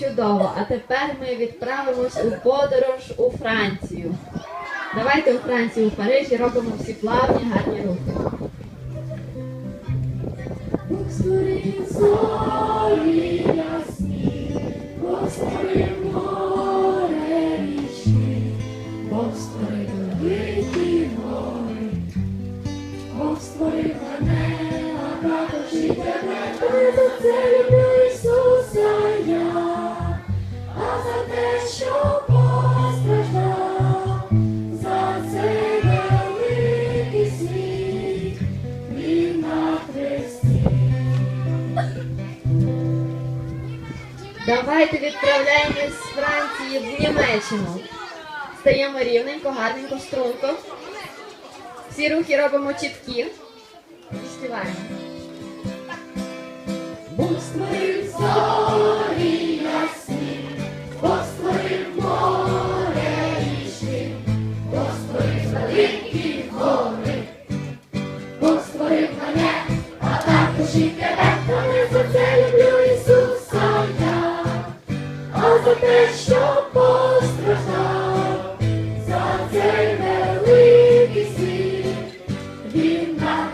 чудово. А тепер ми відправимось у подорож у Францію. Давайте у Францію, у Парижі робимо всі плавні, гарні рухи. Бог створив мене, а також і тебе. Це Давайте відправляємось з Франції в Німеччину. Стаємо рівненько, гарненько, струнко. Всі рухи робимо чіткі. І співаємо. Бог створив зорі ясні, Бог створив море річні, Бог створив великі гори, Бог створив мене, а також і тебе, Що постраждав за цей великий він нам